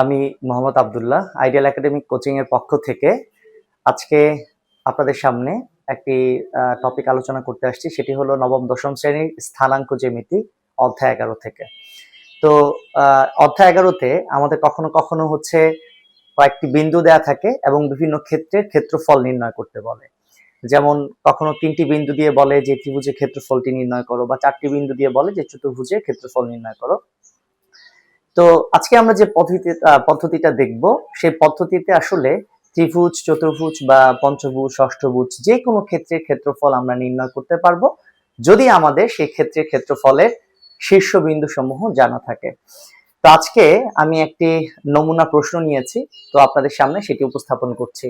আমি Mohammad Abdullah ideal academic coaching এর পক্ষ থেকে আজকে আপনাদের সামনে একটি টপিক আলোচনা করতে আসছি। সেটি হলো নবম, দশম শ্রেণির স্থানাঙ্ক জ্যামিতি অধ্যায় এগারো থেকে। তো অধ্যায় এগারোতে আমাদের কখনো কখনো হচ্ছে কয়েকটি বিন্দু দেয়া থাকে এবং বিভিন্ন ক্ষেত্রের ক্ষেত্রফল নির্ণয় করতে বলে। যেমন, কখনো তিনটি বিন্দু দিয়ে বলে যে ত্রিভুজের ক্ষেত্রফলটি নির্ণয় করো বা চারটি বিন্দু দিয়ে বলে যে চতুর্ভুজের ক্ষেত্রফল নির্ণয় করো। তো আজকে আমরা যে পদ্ধতি পদ্ধতিটা দেখব, সেই পদ্ধতিতে আসলে ত্রিভুজ, চতুর্ভুজ বা পঞ্চভুজ, ষষ্ঠভুজ যে কোনো ক্ষেত্রের ক্ষেত্রফল আমরা নির্ণয় করতে পারব। যদি আমাদের সেই ক্ষেত্রের ক্ষেত্রফলের শীর্ষবিন্দু সমূহ জানা থাকে। তো আজকে আমি একটি নমুনা প্রশ্ন নিয়েছি, তো আপনাদের সামনে সেটি উপস্থাপন করছি।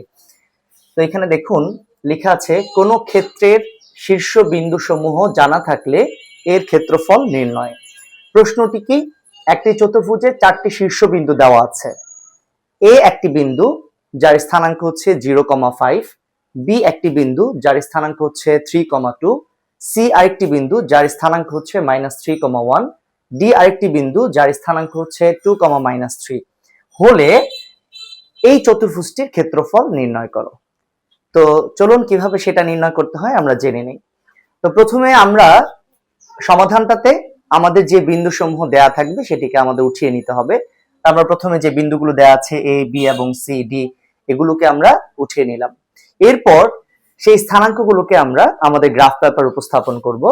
তো এখানে দেখুন, লেখা আছে, কোন ক্ষেত্রের শীর্ষবিন্দু সমূহ জানা থাকলে এর ক্ষেত্রফল নির্ণয়। প্রশ্নটি কি? একটি চতুর্ভুজে চারটি শীর্ষবিন্দু দেওয়া আছে। এ একটি বিন্দু, যার স্থানাঙ্ক হচ্ছে জিরো কমা ফাইভ, বি একটি বিন্দু, যার স্থানাঙ্ক হচ্ছে থ্রি কমা টু, সি আরেকটি বিন্দু, যার স্থানাঙ্ক হচ্ছে minus three comma one, D আরেকটি বিন্দু, যার স্থানাঙ্ক হচ্ছে টু কমা মাইনাস থ্রি। হলে এই চতুর্ভুজটির ক্ষেত্রফল নির্ণয় করো। তো চলুন কীভাবে সেটা নির্ণয় করতে হয় আমরা জেনে নিই। তো প্রথমে আমরা সমাধানটাতে আমাদের যে বিন্দু সমূহ দেয়া থাকবে সেটিকে আমাদের উঠিয়ে নিতে হবে। আমরা প্রথমে যে বিন্দুগুলো দেয়া আছে এ বি এবং সি ডি এগুলোকে আমরা উঠিয়ে নিলাম। এরপর সেই স্থানাঙ্কগুলোকে আমরা আমাদের গ্রাফ পেপার উপস্থাপন করব।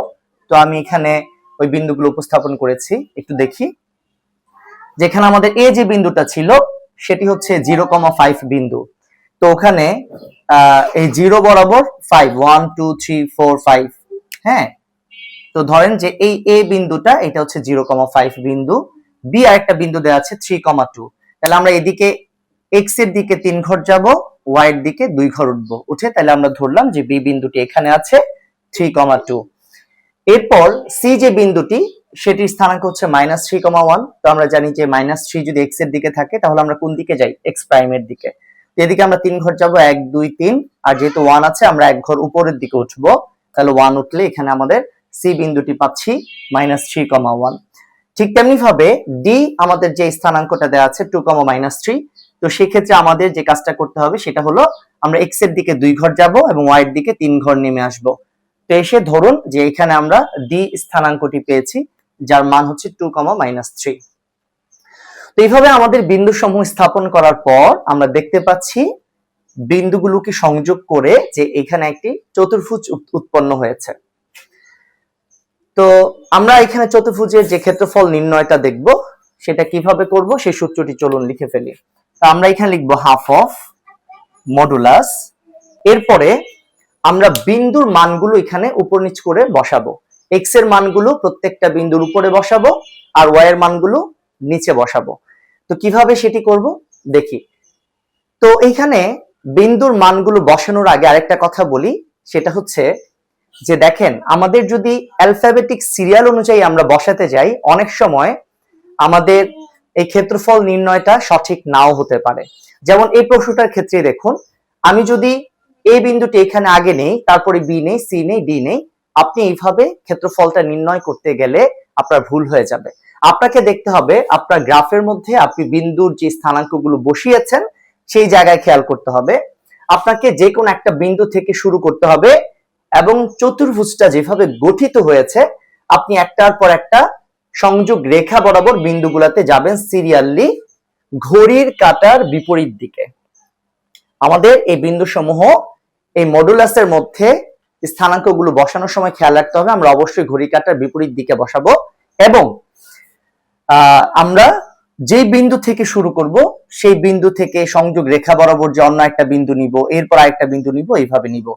তো আমি এখানে ওই বিন্দুগুলো উপস্থাপন করেছি, একটু দেখি। যেখানে আমাদের এ যে বিন্দুটা ছিল, সেটি হচ্ছে জিরো কমা ফাইভ বিন্দু। তো ওখানে এই জিরো বরাবর five one two three four five হ্যাঁ? তো ধরেন যে এই এ বিন্দুটা, এটা হচ্ছে জিরো কমা ফাইভ বিন্দু বি আরেকটা বিন্দু দেওয়া আছে থ্রি কমা টু তাহলে আমরা এদিকে এক্সের দিকে তিন ঘর যাব ওয়াই এর দিকে দুই ঘর উঠবো। উঠে তাহলে আমরা ধরলাম যে বি বিন্দুটি এখানে আছে থ্রি কমা টু এরপর সি যে বিন্দুটি, সেটির স্থানাঙ্ক হচ্ছে মাইনাস থ্রি কমা ওয়ান তো আমরা জানি যে মাইনাস থ্রি যদি এক্সের দিকে থাকে, তাহলে আমরা কোন দিকে যাই? এক্স প্রাইমের দিকে। তো এদিকে আমরা তিন ঘর যাব, এক, দুই, তিন। আর যেহেতু ওয়ান আছে, আমরা এক ঘর উপরের দিকে উঠবো। তাহলে ওয়ান উঠলে এখানে আমাদের সি বিন্দুটি পাচ্ছি মাইনাস থ্রি কমা ওয়ান ঠিক তেমনি ভাবে ডি আমাদের যে স্থানাঙ্কটা দেওয়া আছে টু কমা মাইনাস থ্রি তো সেক্ষেত্রে আমাদের যে কাজটা করতে হবে সেটা হলো আমরা এক্সের দিকে দুই ঘর যাব এবং ওয়াই এর দিকে তিন ঘর নেমে আসব। তো এসে ধরুন যে এখানে আমরা ডি স্থানাঙ্কটি পেয়েছি, যার মান হচ্ছে টু কমা মাইনাস থ্রি তো এইভাবে আমাদের বিন্দু সমূহ স্থাপন করার পর আমরা দেখতে পাচ্ছি বিন্দুগুলোকে সংযোগ করে যে এখানে একটি চতুর্ভুজ উৎ- উৎপন্ন হয়েছে। তো আমরা এখানে চতুর্ভুজের যে ক্ষেত্রফল নির্ণয়টা দেখব, সেটা কীভাবে করব, সেই সূত্রটি চলুন লিখে ফেলি। তো আমরা এখানে লিখব হাফ অফ মডুলাস এরপরে আমরা বিন্দুর মানগুলো এখানে উপর নিচ করে বসাবো। এক্সের মানগুলো প্রত্যেকটা বিন্দুর উপরে বসাবো, আর ওয়াই এর মানগুলো নিচে বসাবো। তো কীভাবে সেটি করব? দেখি। তো এইখানে বিন্দুর মানগুলো বসানোর আগে আরেকটা কথা বলি, সেটা হচ্ছে যে দেখেন, আমাদের যদি অ্যালফাবেটিক সিরিয়াল অনুযায়ী আমরা বসাতে যাই, অনেক সময় আমাদের এই ক্ষেত্রফল নির্ণয়টা সঠিক নাও হতে পারে। যেমন এই প্রশ্নটার ক্ষেত্রে দেখুন, আমি যদি এই বিন্দুটি এখানে আগে নেই, তারপরে বি নেই, সি নেই, ডি নেই, আপনি এইভাবে ক্ষেত্রফলটা নির্ণয় করতে গেলে আপনার ভুল হয়ে যাবে। আপনাকে দেখতে হবে, আপনার গ্রাফের মধ্যে আপনি বিন্দুর যে স্থানাঙ্কগুলো বসিয়েছেন, সেই জায়গায় খেয়াল করতে হবে। আপনাকে যে কোনো একটা বিন্দু থেকে শুরু করতে হবে এবং চতুর্ভুজটা যেভাবে গঠিত হয়েছে, আপনি একটার পর একটা সংযোগ রেখা বরাবর বিন্দুগুলাতে যাবেন সিরিয়ালি ঘড়ির কাটার বিপরীত দিকে। আমাদের এই বিন্দু সমূহ এই মডুলাসের মধ্যে স্থানাঙ্কগুলো বসানোর সময় খেয়াল রাখতে হবে। আমরা অবশ্যই ঘড়ি কাটার বিপরীত দিকে বসাবো এবং আমরা যে বিন্দু থেকে শুরু করব, সেই বিন্দু থেকে সংযোগ রেখা বরাবর যে অন্য একটা বিন্দু নিব, এরপর আরেকটা বিন্দু নিব, এইভাবে নিব।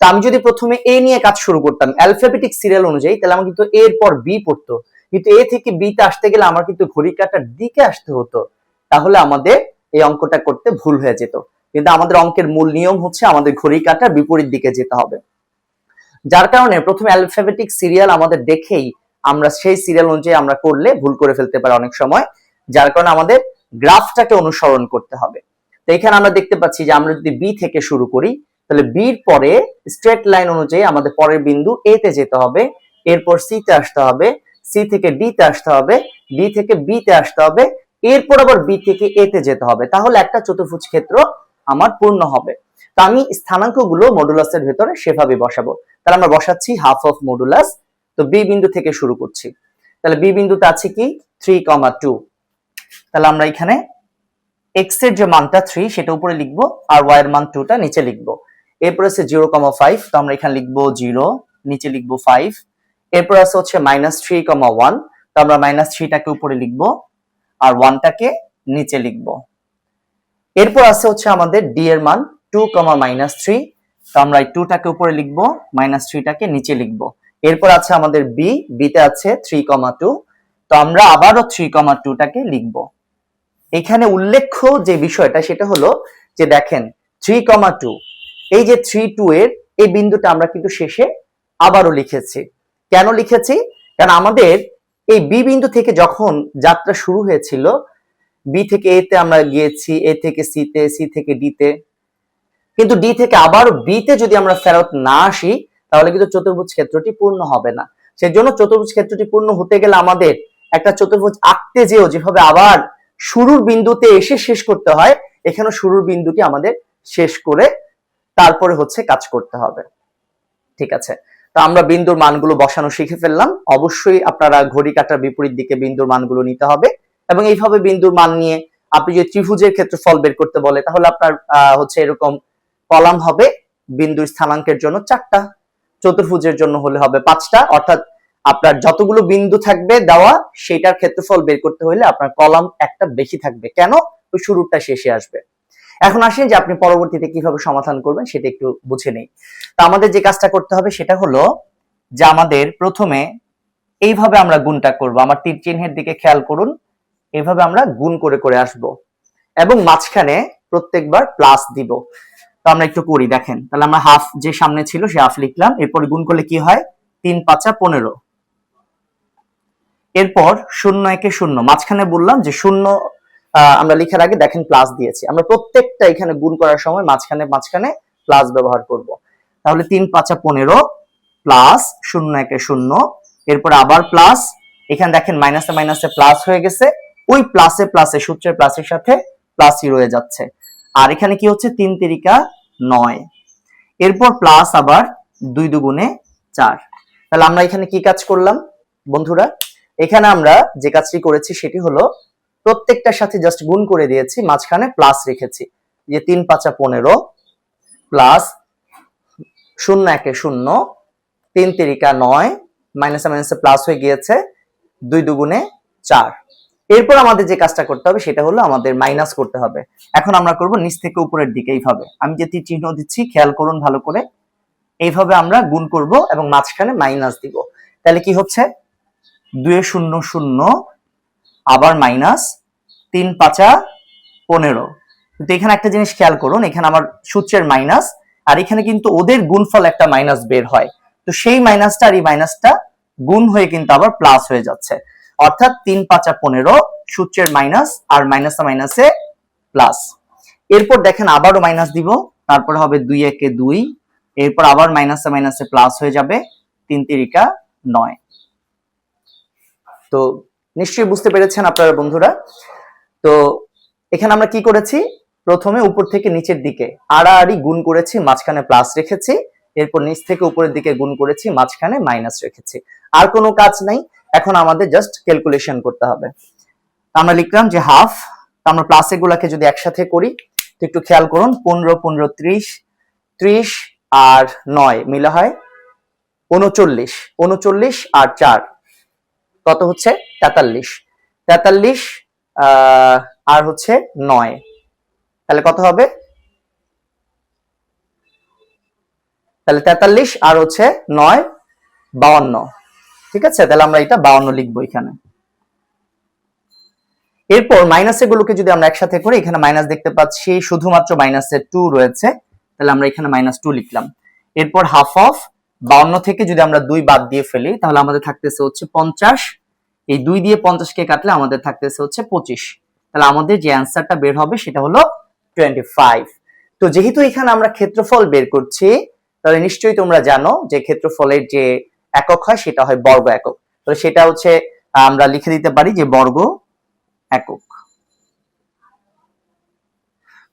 তো আমি যদি প্রথমে এ নিয়ে কাজ শুরু করতাম অ্যালফাবেটিক সিরিয়াল অনুযায়ী, তাহলে আমার কিন্তু এর পর বি পড়তো। কিন্তু এ থেকে বি তে আসতে গেলে আমার কিন্তু ঘড়ি কাটার দিকে আসতে হতো। তাহলে আমাদের এই অঙ্কটা করতে ভুল হয়ে যেত। কিন্তু আমাদের অঙ্কের মূল নিয়ম হচ্ছে আমাদের ঘড়ি কাটার বিপরীত দিকে যেতে হবে। যার কারণে প্রথমে অ্যালফাবেটিক সিরিয়াল আমাদের দেখেই আমরা সেই সিরিয়াল অনুযায়ী আমরা করলে ভুল করে ফেলতে পারি অনেক সময়, যার কারণে আমাদের গ্রাফটাকে অনুসরণ করতে হবে। তো এখানে আমরা দেখতে পাচ্ছি যে আমরা যদি বি থেকে শুরু করি তাহলে বির পরে স্ট্রেট লাইন অনুযায়ী আমাদের পরের বিন্দু এ তে যেতে হবে, এরপর সি তে আসতে হবে সি থেকে ডি তে আসতে হবে ডি থেকে বি তে আসতে হবে, এরপর আবার বি থেকে এ তে যেতে হবে। তাহলে একটা চতুর্ভুজ ক্ষেত্র আমার পূর্ণ হবে। তো আমি স্থানাঙ্কগুলো মডুলাসের ভেতরে সেভাবে বসাবো। তাহলে আমরা বসাচ্ছি হাফ অফ মডুলাস তো বি বিন্দু থেকে শুরু করছি। তাহলে বি বিন্দুতে আছে কি? থ্রি কমা টু তাহলে আমরা এখানে এক্সের যে মানটা থ্রি সেটা উপরে লিখব, আর ওয়াই এর মান টুটা নিচে লিখব। এরপর আছে জিরো কমা ফাইভ, তো আমরা এখানে লিখব জিরো, নিচে লিখব ফাইভ। এরপর আছে হচ্ছে মাইনাস থ্রি কমা ওয়ান, তো আমরা মাইনাস থ্রিটাকে উপরে লিখব, আর ওয়ানটাকে নিচে লিখব। এরপর আছে হচ্ছে আমাদের ডি এর মান, টু কমা মাইনাস থ্রি, তো আমরা এই টুটাকে উপরে লিখব, মাইনাস থ্রিটাকে নিচে লিখব। এরপর আছে আমাদের বি, বিতে আছে থ্রি কমা টু, তো আমরা আবারও থ্রি কমা টুটাকে লিখব। এখানে উল্লেখ্য যে বিষয়টা, সেটা হলো যে দেখেন, থ্রি কমা টু এই যে থ্রি টু এর এই বিন্দুটা আমরা কিন্তু শেষে আবারও লিখেছি। কেন লিখেছি? কারণ আমাদের এই বি বিন্দু থেকে যখন যাত্রা শুরু হয়েছিল বি থেকে এ তে আমরা গিয়েছি এ থেকে সি তে সি থেকে ডি তে। কিন্তু ডি থেকে আবার বি তে যদি আমরা ফেরত না আসি, তাহলে কিন্তু চতুর্ভুজ ক্ষেত্রটি পূর্ণ হবে না। সেজন্য চতুর্ভুজ ক্ষেত্রটি পূর্ণ হতে গেলে আমাদের একটা চতুর্ভুজ আঁকতে যেও, যেভাবে আবার শুরুর বিন্দুতে এসে শেষ করতে হয় এখানে শুরুর বিন্দুটি আমাদের শেষ করে তারপরে হচ্ছে কাজ করতে হবে। ঠিক আছে? তো আমরা বিন্দুর মানগুলো বসানো শিখে ফেললাম। অবশ্যই আপনারা ঘড়ি কাটার বিপরীত দিকে বিন্দুর মানগুলো নিতে হবে এবং এইভাবে বিন্দুর মান নিয়ে আপনি যদি ত্রিভুজের ক্ষেত্রে ফল বের করতে বলে, তাহলে আপনার হচ্ছে এরকম কলাম হবে বিন্দুর স্থানাঙ্কের জন্য চারটা, চতুর্ভুজের জন্য হলে হবে পাঁচটা। অর্থাৎ আপনার যতগুলো বিন্দু থাকবে দেওয়া, সেটার ক্ষেত্রফল বের করতে হলে আপনার কলাম একটা বেশি থাকবে। কেন? ওই শুরুটা শেষে আসবে। এখন আসেন যে আপনি পরবর্তীতে কীভাবে সমাধান করবেন সেটা একটু বুঝে নেই। তো আমাদের যে কাজটা করতে হবে সেটা হলো যে আমাদের প্রথমে এইভাবে আমরা গুণটা করব। আমার তীর চিহ্নের দিকে খেয়াল করুন। এইভাবে আমরা গুণ করে করে আসব এবং মাঝখানে প্রত্যেকবার প্লাস দিব। তো আমরা একটু করি, দেখেন। তাহলে আমরা হাফ যে সামনে ছিল সে হাফ লিখলাম। এরপর গুণ করলে কি হয়? তিন পাঁচা পনেরো। এরপর শূন্য একে শূন্য, মাঝখানে বললাম যে শূন্য আমরা লিখার আগে দেখেন প্লাস দিয়েছি। আমরা প্রত্যেকটা এখানে গুণ করার সময় মাঝখানে মাঝখানে প্লাস ব্যবহার করব। তাহলে তিন পাঁচা পনেরো প্লাস শূন্য একে শূন্য। এরপর আবার প্লাস এখানে দেখেন মাইনাসে মাইনাসে প্লাস হয়ে গেছে। ওই প্লাসে প্লাসে সূত্রের প্লাসের সাথে প্লাসই রয়ে যাচ্ছে। আর এখানে কি হচ্ছে? তিন তিরিকা নয়। এরপর প্লাস আবার দুই দুগুণে চার। তাহলে আমরা এখানে কি কাজ করলাম বন্ধুরা? এখানে আমরা যে কাজটি করেছি সেটি হলো প্রত্যেকটার সাথে জাস্ট গুণ করে দিয়েছি, মাঝখানে প্লাস রেখেছি। যে তিন পাঁচা পনেরো প্লাস শূন্য একে শূন্য, তিন তিরিকা নয় মাইনাসে মাইনাসে প্লাস হয়ে গিয়েছে, দুই দুগুণে চার। এরপর আমাদের যে কাজটা করতে হবে সেটা হলো আমাদের মাইনাস করতে হবে। এখন আমরা করব নিচ থেকে উপরের দিকে এইভাবে। আমি যে তীর চিহ্ন দিচ্ছি, খেয়াল করুন ভালো করে। এইভাবে আমরা গুণ করব এবং মাঝখানে মাইনাস দিব। তাহলে কি হচ্ছে? দুয়ে শূন্য শূন্য আবার মাইনাস তিন পাঁচা পনেরো। কিন্তু এখানে একটা জিনিস খেয়াল করুন, এখানে আমার সূত্রের মাইনাস, আর এখানে কিন্তু ওদের গুণফল একটা মাইনাস বের হয়। তো সেই মাইনাসটা আর এই মাইনাসটা গুণ হয়ে কিন্তু আবার প্লাস হয়ে যাচ্ছে। অর্থাৎ তিন পাঁচা পনেরো, সূত্রের মাইনাস, আর মাইনাসে মাইনাসে প্লাস এরপর দেখেন আবারও মাইনাস দিব, তারপর হবে দুই একে দুই, এরপর আবার মাইনাসে মাইনাসে প্লাস হয়ে যাবে, তিন তিরিকা নয়। তো নিশ্চয়ই বুঝতে পেরেছেন আপনারা বন্ধুরা। তো এখানে আমরা কি করেছি? প্রথমে উপর থেকে নিচের দিকে আড়াআড়ি গুণ করেছি, মাঝখানে প্লাস রেখেছি, এরপর নিচ থেকে উপরের দিকে গুণ করেছি, মাঝখানে মাইনাস রেখেছি। আর কোনো কাজ নাই, এখন আমাদের জাস্ট ক্যালকুলেশন করতে হবে। আমরা লিখলাম যে হাফ আমরা প্লাস এগুলাকে যদি একসাথে করি, তো একটু খেয়াল করুন, পনেরো পনেরো, ত্রিশ ত্রিশ আর নয় মিলে হয় উনচল্লিশ উনচল্লিশ আর চার। কত হচ্ছে? তেতাল্লিশ। তেতাল্লিশ আর হচ্ছে নয়। তাহলে কত হবে? তাহলে তেতাল্লিশ আর হচ্ছে নয়, বাউান্ন। ঠিক আছে? তাহলে আমরা এটা বাউান্ন লিখব এখানে। এরপর মাইনাসে গুলোকে যদি আমরা একসাথে করি, এখানে মাইনাস দেখতে পাচ্ছি, শুধুমাত্র মাইনাসে টু রয়েছে। তাহলে আমরা এখানে মাইনাস টু লিখলাম। এরপর হাফ অফ বাউন্ন থেকে যদি আমরা দুই বাদ দিয়ে ফেলি, তাহলে আমাদের থাকতেছে হচ্ছে পঞ্চাশ। এই দুই দিয়ে পঞ্চাশকে কাটলে আমাদের থাকতেছে হচ্ছে পঁচিশ। তাহলে আমাদের যে অ্যান্সারটা বের হবে সেটা হলো টোয়েন্টি ফাইভ তো যেহেতু এখানে আমরা ক্ষেত্রফল বের করছি, তাহলে নিশ্চয়ই তোমরা জানো যে ক্ষেত্রফলের যে একক হয় সেটা হয় বর্গ একক। তো সেটা হচ্ছে আমরা লিখে দিতে পারি যে বর্গ একক।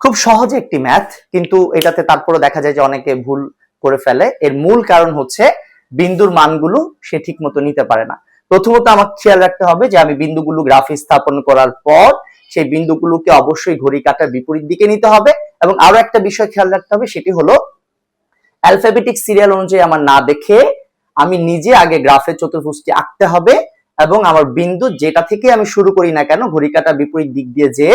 খুব সহজ একটি ম্যাথ কিন্তু এটাতে তারপরে দেখা যায় যে অনেকে ভুল করে ফেলে। এর মূল কারণ হচ্ছে বিন্দুর মানগুলো সে ঠিক মতো নিতে পারে না। প্রথমত আমার খেয়াল রাখতে হবে যে আমি বিন্দুগুলো গ্রাফে স্থাপন করার পর সেই বিন্দুগুলোকে অবশ্যই ঘড়ি কাটার বিপরীত দিকে নিতে হবে এবং আরও একটা বিষয় খেয়াল রাখতে হবে, সেটি হলো অ্যালফাবেটিক সিরিয়াল অনুযায়ী আমার না দেখে আমি নিজে আগে গ্রাফের চতুর্ভুজটি আঁকতে হবে এবং আমার বিন্দু যেটা থেকে আমি শুরু করি না কেন ঘড়ি কাটার বিপরীত দিক দিয়ে যে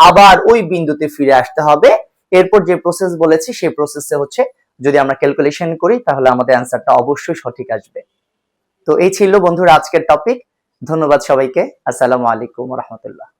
আবার ওই বিন্দুতে ফিরে আসতে হবে। এরপর যে প্রসেস বলেছি, সেই প্রসেসে হচ্ছে যদি আমরা ক্যালকুলেশন করি, তাহলে আমাদের অ্যান্সারটা অবশ্যই সঠিক আসবে। তো এই ছিল বন্ধুরা আজকের টপিক ধন্যবাদ সবাইকে। আসসালামু আলাইকুম রহমতুল্লাহ।